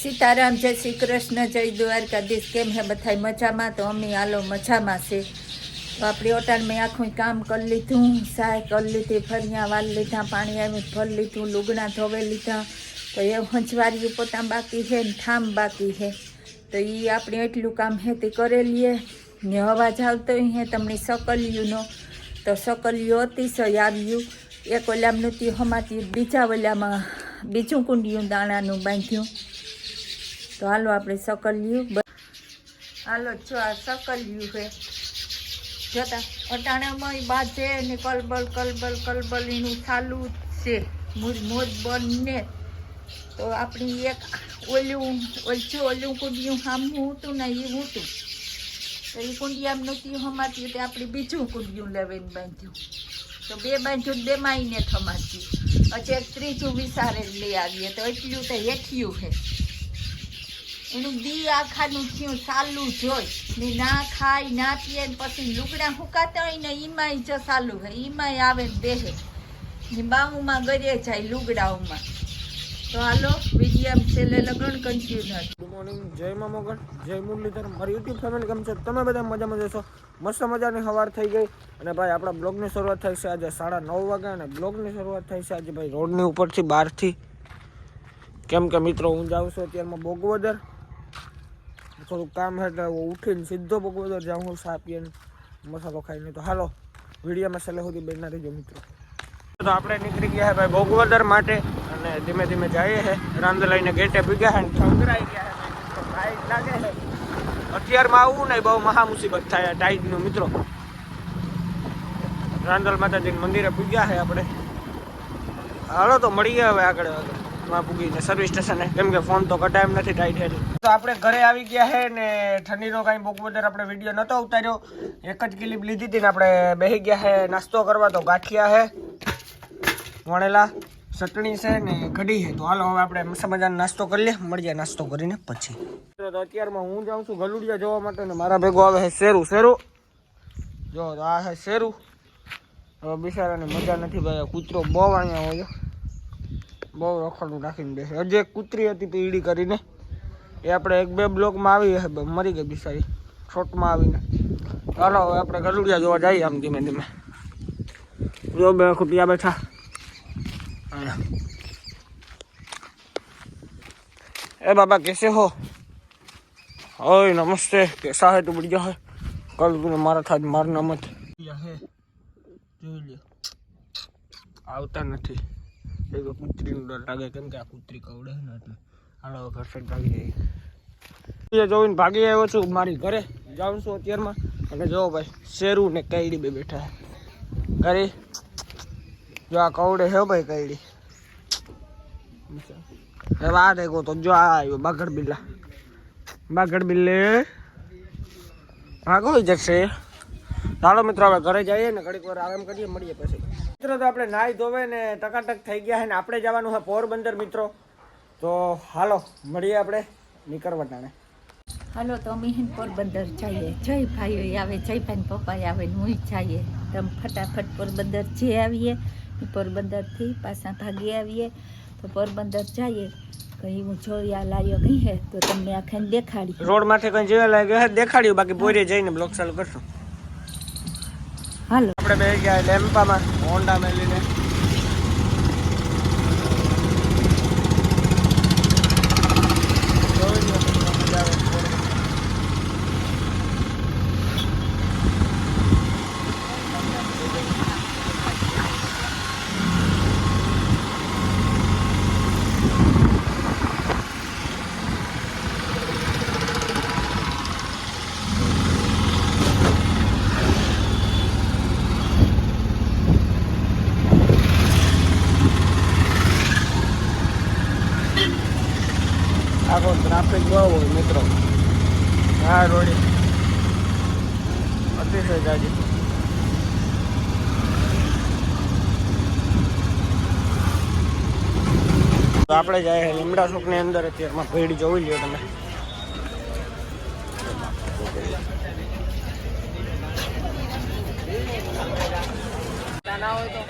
સીતારામ, જય શ્રી કૃષ્ણ, જય દ્વારકાધીશ. કેમ હે બધા મજામાં? તો અમે હાલો મજામાં છે તો આપણી ઓટાણ મેં આખું કામ કરી લીધું. સાય કરી લીધી ફરિયા વાલ લીધા, પાણી આવી ફરી લીધું, લુગણા ધોવે લીધા. તો એ હંચવાર્યું પોતા બાકી છે ને ઠામ બાકી છે. તો એ આપણે એટલું કામ હે તે કરેલીએ. ને અવાજ આવતો હે તમને સકલિયુંનો તો સકલિયું અતિશય આવ્યું. એક ઓલામનું તી હમાતી, બીજા ઓલામાં બીજું કુંડિયું દાણાનું બાંધ્યું. તો હાલો આપણે સકલ્યું હાલો, જો આ સકલ્યું છે. જોતા અટાણામાં બાજે ને કલબલ કલબલ કલબલ એનું ચાલુ છે. મોજ મોજ બંને. તો આપણી એક ઓલું ઓલછું ઓલું કુંડિયું સામું હતું ને એ હતું તો એ કુંડિયામનું નથી હમાતી તે આપણે બીજું કુંડિયું લેવીને બાંધ્યું. તો બે બાંધ્યું બે માઈને થમાતી. પછી એક ત્રીજું વિસારે લઈ આવીએ. તો એટલું તો હેઠિયું છે. એનું બી આખાનું થયું, સાલું જોઈ. ને ના ખાય, ના પીએ પછી લુગડા ફૂકાતા હોય ને ઈમાંય જ સાલું હોય, ઈમાંય આવે બેહે. ને બાઉમાં ગળે જાય લુગડાઓમાં. તો હાલો વિડીયમ છેલ્લે લગ્ન કન્ફ્યુઝ હતું ગુડ મોર્નિંગ જય મા મોગન જય મુરલીધર. મારી યુટ્યુબ ફેમિલી કેમ છો? તમે બધા મજામાં જશો? મસ્ત મજાની સવાર થઈ ગઈ. અને ભાઈ, આપણા બ્લોગની શરૂઆત થાય છે આજે સાડા નવ વાગ્યા અને બ્લોગની શરૂઆત થાય છે આજે ભાઈ રોડની ઉપરથી બહારથી. કેમ કે મિત્રો, હું જાઉં છું અત્યારમાં બોગવદર થોડુંક કામ છે એટલે ઉઠીને સીધો બોગવદર જાઉં હું સા પીને મસાલો ખાઈને તો હાલો વિડીયોમાં છેલ્લે સુધી બેના રહીજો મિત્રો. તો આપણે નીકળી ગયા છે ભાઈ ભોગવદર માટે અને ધીમે ધીમે જઈએ છે રાંદ લઈને ગેટે ભીગ્યા છે ઠંકરાઈ ગયા છે અત્યારમાં આવું નહીં, બહુ મહા મુસીબત થાય ટાઈટનું મિત્રો. રાંદલ માતાજી મંદિરે પૂજ્યા છે આપણે. હાલો તો મળીએ હવે આગળ. માં પૂગીને સર્વિસ સ્ટેશને કેમ કે ફોન તો કટાયમ નથી ટાઈટ એટલે તો આપણે ઘરે આવી ગયા છે ને ઠંડીનો કાંઈ બહુ વધારે આપણે વીડિયો નહોતો ઉતાર્યો. એક જ ક્લિપ લીધી હતી ને આપણે બેસી ગયા છે નાસ્તો કરવા તો ગાંઠિયા છે વણેલા, ચટણી છે ને કઢી છે તો હાલો હવે આપણે મસ્ત મજાનો નાસ્તો કરી લઈએ. મળીએ નાસ્તો કરીને પછી. તો અત્યારમાં હું જાઉં છું ગલુડિયા જોવા માટે ને મારા ભેગો આવે છે શેરું. શેરું? જો, તો આ છે શેરું. હવે બિચારાને મજા નથી ભાઈ કૂતરો બહુ અહીંયા હોય બહુ રખડું નાખીને બેસે હજી એક કૂતરી હતી પીડી કરીને એ આપણે એક બે બ્લોકમાં આવી હે બ- મરી ગઈ બિચારી શોર્ટમાં આવીને ચાલો હવે આપણે ગલુડિયા જોવા જઈએ આમ ધીમે ધીમે જો બે ખુટિયા બેઠા અહીંયા. ए बाबा कैसे हो ओए नमस्ते कैसा है तू बढ़िया है कल तूने मारा था आज मारना मत है જોઈ લ્યો નથી કૂતરીનો ડર લાગે કેમ કે આ કૂતરી કવડે ને એટલે હાલો ઘર સાઈડ ભાગી જઈએ જોઈને ભાગી આવ્યો છું મારી ઘરે જાઉં છું અત્યારમાં અને જો ભાઈ શેરું ને કઈડી બે બેઠા ઘરે જો આ કવડે હે ભાઈ કઈડી હવે આ દેખો તો જો આ આવ્યો બાગડ બિલ્લા બાગડ બિલ્લે ભાગો જશે ચાલો મિત્રો હવે ઘરે જઈએ ને ઘડીક વાર આરામ કરીએ મળીએ પછી મિત્રો તો આપણે નાહી ધોવે ને ટકાટક થઈ ગયા છે ને આપણે જવાનું છે પોરબંદર મિત્રો. તો હાલો મળીએ આપણે નીકળવા ટાણે હાલો તો અમે હિન પોરબંદર જઈએ. જય ભાઈઓ આવે જય ભાઈ પપ્પા આવે ને હું જઈએ. તો ફટાફટ પોરબંદર જે આવીએ પોરબંદરથી પાછા ભાગી આવીએ. તો પોરબંદર જઈએ. કઈ હું જોયા લાયો કઈ હે તો તમને આખે દેખાડી. રોડ માથે કઈ જોયા લાગ્યો દેખાડ્યું બાકી પોરે જઈને બ્લોક ચાલુ કરશું. હાલો. આપણે બે ગયા લેમ્પામાં હોન્ડા મેલીને જોઈ લો કેટલો મજા આવે છે. આખો ટ્રાફિક મિત્રો. હા રોડી અતિશય જાજી તો આપણે જાય લીમડા ચોકની અંદર અત્યારમાં ભીડ જોઈ લ્યો તમે. ના હોય તો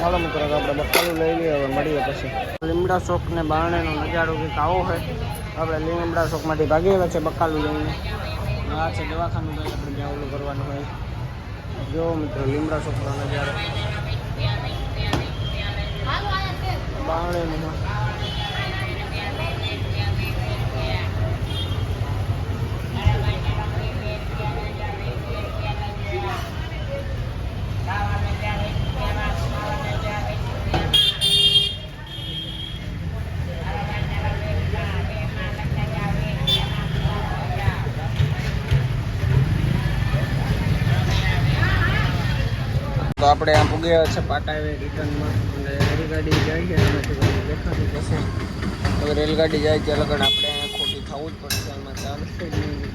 ચાલો મિત્રો આપણે બકાલું લઈ લઈએ, હવે મળીએ પછી. લીમડા ચોક ને બારણેનો નજારો કંઈક આવો હોય આપણે લીમડા ચોકમાંથી ભાગી આવ્યા છે બકાલું લઈને. આ છે દવાખાનું આપણે જ્યાં ઓલું કરવાનું હોય. જો મિત્રો, લીમડા ચોકનો નજારો. બારણેનું તો આપણે આમ પૂગી છે છે પાટાવે રિટર્નમાં. અને રેલગાડી જાય છે રેલગાડી જાય ત્યાં લગન આપણે ખોટી થવું જ પડશે, એમાં ચાલશે જ નહીં.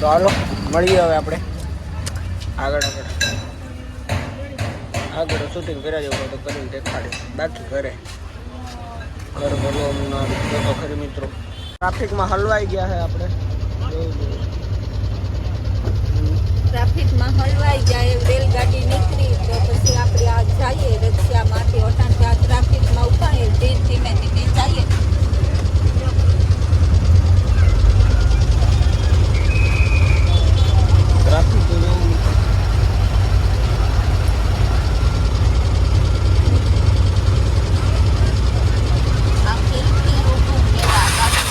તો હાલો, મળીએ હવે આપણે. આગળ આગળ. આગળ શૂટિંગ કર્યા જેવું તો કરીને દેખાડે. બાકી ઘરે. ઘર તો ખરી મિત્રો. ટ્રાફિકમાં હલવાઈ ગયા છે આપણે. ટ્રાફિકમાં હલવાઈ જાય રેલગાડી નીકળી તો પછી આપણે આ જઈએ રક્ષામાંથી ઓટાણ ત્યાં ટ્રાફિકમાં ધીરે ધીમે ધીમે જઈએ ટ્રાફિક તો જોવું મિત્રો. આમ દિલથી ઊભું રહેવા બાકી.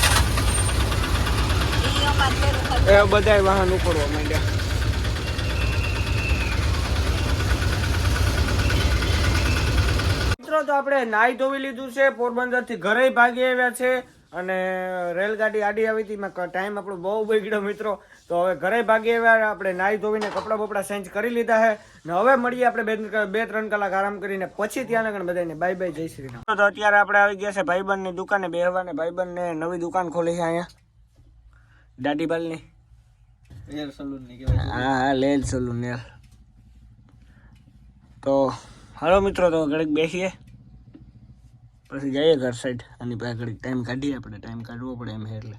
એ અમારે પેલું હતું. એ બધાય વાહન ઉપડવા માંડ્યા. મિત્રો, તો આપણે નાહી ધોવી લીધું છે. પોરબંદરથી ઘરે ભાગી આવ્યા છે અને રેલગાડી આડી આવી હતી. ટાઈમ આપણો બહુ બગડ્યો, મિત્રો. તો હવે ઘરે ભાગી આવ્યા આપણે નાહી ધોવીને કપડાં બપડા ચેન્જ કરી લીધા છે. ને હવે મળીએ આપણે બે બે ત્રણ કલાક આરામ કરીને. પછી ત્યાં આગળ બધાને બાય બાય જય શ્રી રામ. તો અત્યારે આપણે આવી ગયા છે ભાઈબંધની દુકાને બેહવાને. ભાઈબંધને નવી દુકાન ખોલી છે અહીંયા. દાઢીબાલની હા હા લેલ સલૂન યાર તો હાલો મિત્રો તો ઘડીક બેસીએ. પછી જઈએ ઘર સાઈડ અને પછી ઘડીક ટાઈમ કાઢીએ આપણે. ટાઈમ કાઢવો પડે એમ એટલે.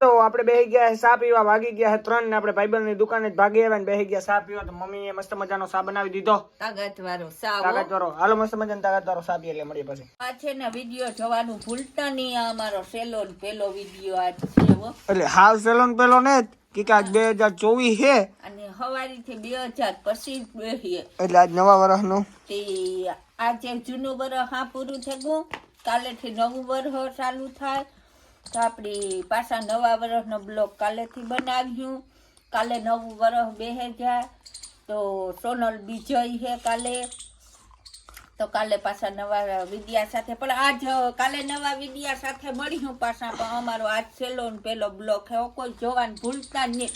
તો આપણે બેસી ગયા છે ચા પીવા. ભાગી ગયા છે ત્રણ ને આપણે ભાઈબંધની દુકાને જ ભાગી આવ્યા ને બેસી ગયા ચા પીવા. તો મમ્મીએ મસ્ત મજાનો ચા બનાવી દીધો. તાકાત વાળો સાવ તાકાત વાળો હાલો મસ્ત મજાનો તાકાત વાળો ચા પીએ એટલે મળીએ પછી. આ છે ને વીડિયો જોવાનું ભૂલતા નહીં. આ અમારો સેલોન પેલો વીડિયો આ છે એટલે હાલ સેલોન પેલો ને જ. કે આજ બે હજાર ચોવીસ છે અને હવારીથી બે હજાર પછી બેસીએ એટલે આજ નવા વર્ષનું આજે જૂનું વર્ષ હા પૂરું થઈ ગયું કાલેથી નવું વર્ષ ચાલુ થાય. તો આપણી પાછા નવા વરસનો બ્લોગ કાલેથી બનાવ્યું કાલે નવું વરસ બે હજાર તો સોનલ બીજય છે કાલે. તો કાલે પાછા નવા વિદ્યા સાથે પણ આજ કાલે નવા વિદ્યા સાથે મળીશું પાછા પણ અમારો આજ છેલ્લો ને પેલો બ્લોક છે. કોઈ જોવાનું ભૂલતા નહીં.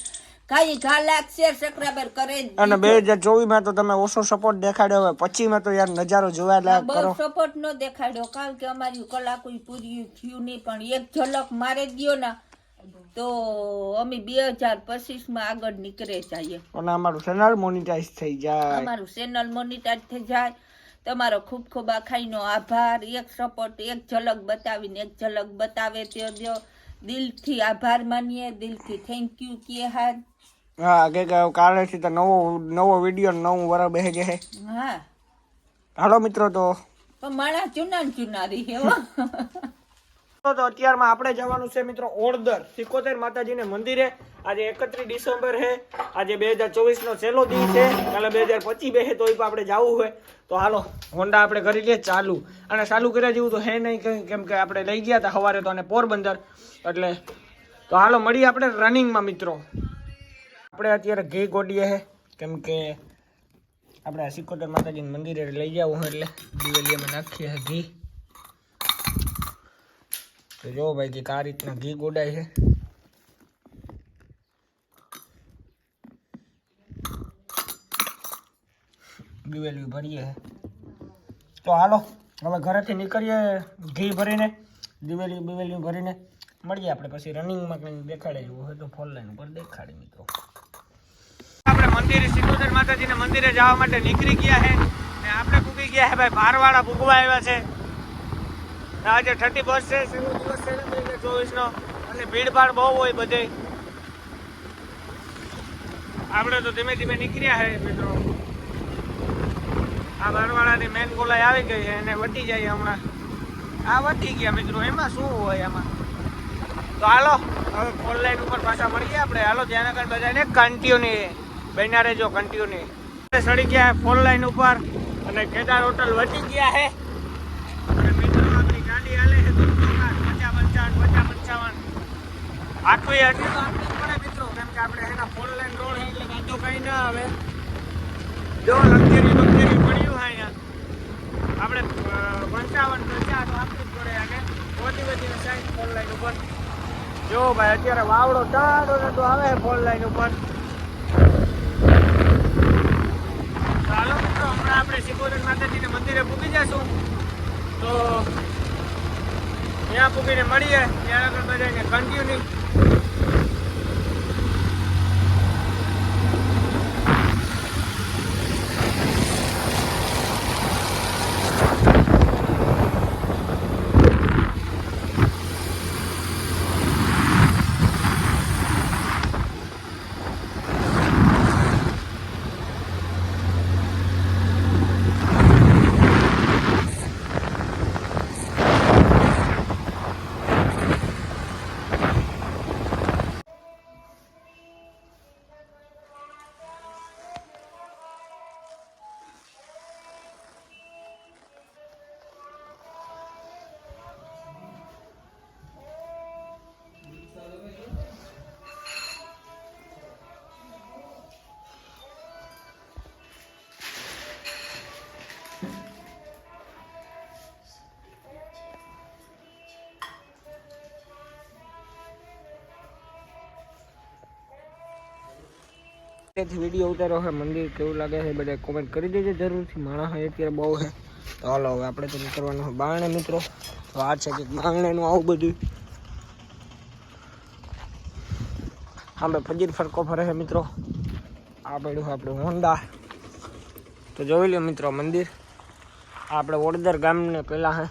કાંઈ ઘા લાખ શેર સબસ્ક્રાઈબર કરે અને બે હજાર ચોવીસમાં તો તમે ઓછો સપોર્ટ દેખાડ્યો હોય. પછી માં તો યાર નજારો જોવા લાયક બહુ સપોર્ટ ન દેખાડ્યો કારણ કે અમારી કલાકો પૂરી થયું નહીં પણ એક ઝલક મારે ગયો ને તો અમે બે હજાર પચીસમાં આગળ નીકળે જઈએ. અને અમારું ચેનલ મોનિટાઈઝ થઈ જાય. અમારું ચેનલ મોનિટાઈઝ થઈ જાય. તમારો ખૂબ ખૂબ આખાઈનો આભાર. એક સપોર્ટ એક ઝલક બતાવીને એક ઝલક બતાવે તે દો દિલથી આભાર માનીએ દિલથી થેન્ક યુ કે હા હા કે કાલેથી તો નવો નવો વીડિયો નવું વર બે છે. હા. હાલો મિત્રો તો. માણા ચુના ચુના રહી હો. તો અત્યારમાં આપણે જવાનું છે મિત્રો ઓળદર સિકોતેર માતાજીને મંદિરે. આજે એકત્રીસ ડિસેમ્બર છે આજે બે હજાર ચોવીસનો છેલ્લો દિવસ છે. કાલે બે હજાર પચીસ બે તો આપણે જવું હોય. તો હાલો, હોન્ડા આપણે કરી લઈએ ચાલુ. અને ચાલુ કર્યા જેવું તો હે નહીં કેમ કે આપણે લઈ ગયા હતા સવારે તો અને પોરબંદર. એટલે તો હાલો, મળીએ આપણે રનિંગમાં મિત્રો. આપણે અત્યારે ઘી ગોડીએ છે કેમ કે આપણે સિકોતેર માતાજીના મંદિરે લઈ જવું એટલે દિવેલીમાં નાખીએ ઘી. તો જો ભાઈ કે આ રીતના ઘી ગોડાય છે. દિવેલી ભરીએ તો હાલો, હવે ઘરેથી નીકળીએ, ઘી ભરીને દિવેલી બિવેલી ભરીને. મળીએ આપણે પછી રનિંગમાં કંઈ દેખાડે જેવું હોય તો ફોન લાઈન ઉપર દેખાડે મિત્રો. આપણે મંદિરે સિદ્ધોદર માતાજીને મંદિરે જવા માટે નીકળી ગયા છે ને આપણે પૂગી ગયા છે ભાઈ ભારવાળા ભૂગવા આવ્યા છે. આજે થર્ટી ફર્સ્ટ છે શરૂ દિવસ છે ચોવીસનો. અને ભીડભાડ બહુ હોય બધે. આપણે તો ધીમે ધીમે નીકળ્યા છે મિત્રો. આ બારવાડાની મેન ગોલાઈ આવી ગઈ છે અને વટી જાય હમણાં. આ વટી ગયા, મિત્રો. એમાં શું હોય એમાં તો હાલો, હવે ઓનલાઈન ઉપર પાછા મળીએ આપણે. હાલો ધ્યાન આગળ બધાને કન્ટિન્યુ બન્યા રહેજો કન્ટિન્યુ સડી ગયા ફોન લાઈન ઉપર અને કેદાર હોટલ વટી ગયા છે અને મિત્રો આપણી ગાડી હાલે છે તો પચાસ પંચાવન પચાસ પંચાવન આખું હજી તો આપણે જ પડે મિત્રો, કેમ કે આપણે એના ફોન લાઈન રોડ છે, એટલે વાંધો કઈ ના આવે. જો, લક્ઝરી લક્ઝરી પડ્યું હા આપણે પંચાવન પચાસ આપવી જ પડે અને ઓછી વધીને સાઈડ ફોન લાઈન ઉપર. જો ભાઈ, અત્યારે વાવડો ટાળો ને તો આવે ફોર લાઈન ઉપર. ચાલો મિત્રો, હમણાં આપણે શિકોદર માતાજીને મંદિરે પૂકી જશું તો, ત્યાં પૂકીને મળીએ, ત્યાં આગળ બધાને કન્ટિન્યુ Thank you. તેથી વીડિયો ઉતારો હે મંદિર કેવું લાગે છે બધા કોમેન્ટ કરી દેજો જરૂરથી. માણસ હોય અત્યારે બહુ છે. તો હાલો, હવે આપણે તો નીકળવાનું હોય બારણે, મિત્રો. તો આ છે કે બારણેનું આવું બધું. આપણે ફજીર ફરકો ફરે છે, મિત્રો. આ પડ્યું આપણું હોન્ડા. તો જોઈ લો મિત્રો, મંદિર. આપણે વડોદર ગામને પહેલાં હે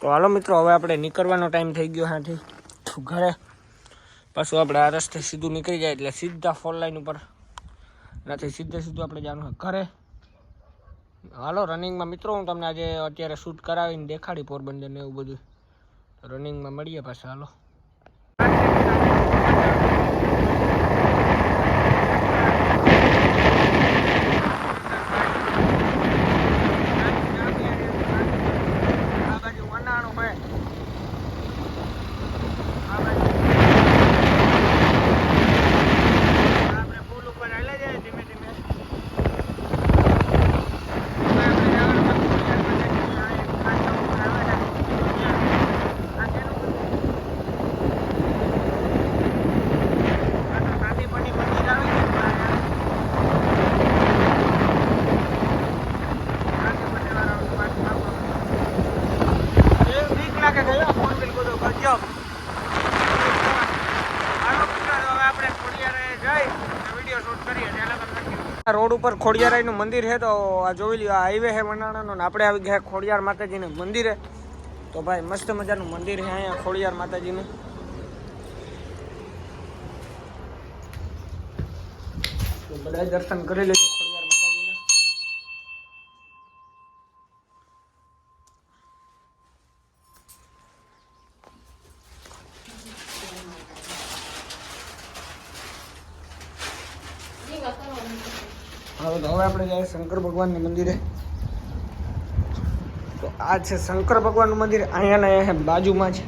તો હાલો, મિત્રો, હવે આપણે નીકળવાનો ટાઈમ થઈ ગયો ઘરે. પાછું આપણે આ રસ્તે સીધું નીકળી જાય એટલે સીધા ફોર લાઈન ઉપર. એનાથી સીધે સીધું આપણે જવાનું ઘરે. હાલો રનિંગમાં મિત્રો, હું તમને આજે અત્યારે શૂટ કરાવીને દેખાડી પોરબંદર ને એવું બધું. રનિંગમાં મળીએ પાછા, હાલો આ બાજુ વનાણું હોય આ બાજુ આપણે પુલ ઉપર હાલે જાય ધીમે ધીમે હવે આપણે જવાનું બાકી છે. આ એક ખાંચા ઉપર આવે છે. આ શેનું મંદિર? આ તો સાદી પડી મંદિર આવે છે. સાદી પડી વાળાનું પાછું આપણું. એ બીક લાગે છે હો, ફોન બિલ બધો કરજો હાલો મિત્રો, હવે આપણે ખોડિયારે જઈ અને વીડિયો શૂટ કરીએ ત્યાં લગન રાખીએ. આ રોડ ઉપર ખોડિયારાયનું મંદિર છે, તો આ જોઈ લ્યો, આ હાઈવે છે વનાણાનો ને આપણે આવી ગયા ખોડિયાર માતાજીનું મંદિરે. તો ભાઈ, મસ્ત મજાનું મંદિર છે અહીંયા ખોડિયાર માતાજીનું. નું બધા દર્શન કરી લેજો ખોડિયાર માતાજીના હવે તો હવે આપણે જાય શંકર ભગવાનના મંદિરે. તો આ છે શંકર ભગવાનનું મંદિર અહીંયાના અહીંયા બાજુમાં જ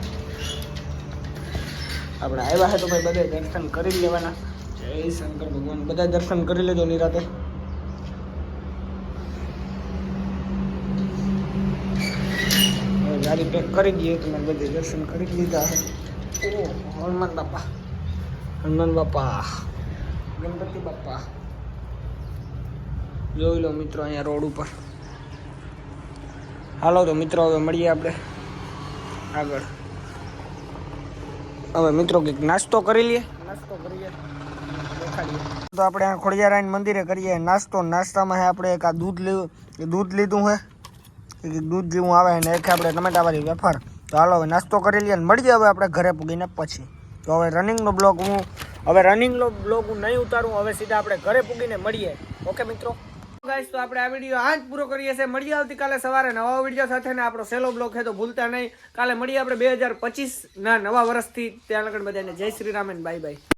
આપણે આવ્યા છે તો ભાઈ બધા દર્શન કરી લેવાના. જય શંકર ભગવાન. બધા દર્શન કરી લેજો નિરાતે. ગાડી પેક કરી દઈએ તમે બધે દર્શન કરી લીધા છે ઓ હનુમાન બાપા. હનુમાન બાપા. ગણપતિ બાપા. જોઈ લો મિત્રો અહીંયા રોડ ઉપર. હાલો તો મિત્રો હવે મળીએ આપણે આગળ. હવે મિત્રો કંઈક નાસ્તો કરી લઈએ. નાસ્તો કરીએ તો આપણે આ ખોડિયારાયણ મંદિરે કરીએ. નાસ્તો નાસ્તામાં હે આપણે એક આ દૂધ લીધું દૂધ લીધું છે એક દૂધ જેવું આવે ને એક આપણે ટમેટાવાળી વેફર. તો હાલો હવે નાસ્તો કરી લઈએ અને મળીએ હવે આપણે ઘરે પૂગીને પછી. તો હવે રનિંગનો બ્લોગ હું હવે રનિંગનો બ્લોગ હું નહીં ઉતારું હવે સીધા આપણે ઘરે પૂગીને મળીએ. ઓકે મિત્રો? ગાઈસ તો આપણે આ વીડિયો આજ પૂરો કરીએ છીએ. મળીએ આવતીકાલે સવારે નવા વીડિયો સાથે ને આપણો સેલો બ્લોક છે તો ભૂલતા નહીં. કાલે મળીએ આપણે બે હજાર પચીસ ના નવા વર્ષથી. ત્યાં આગળ બધાને જય શ્રી રામ બાય બાય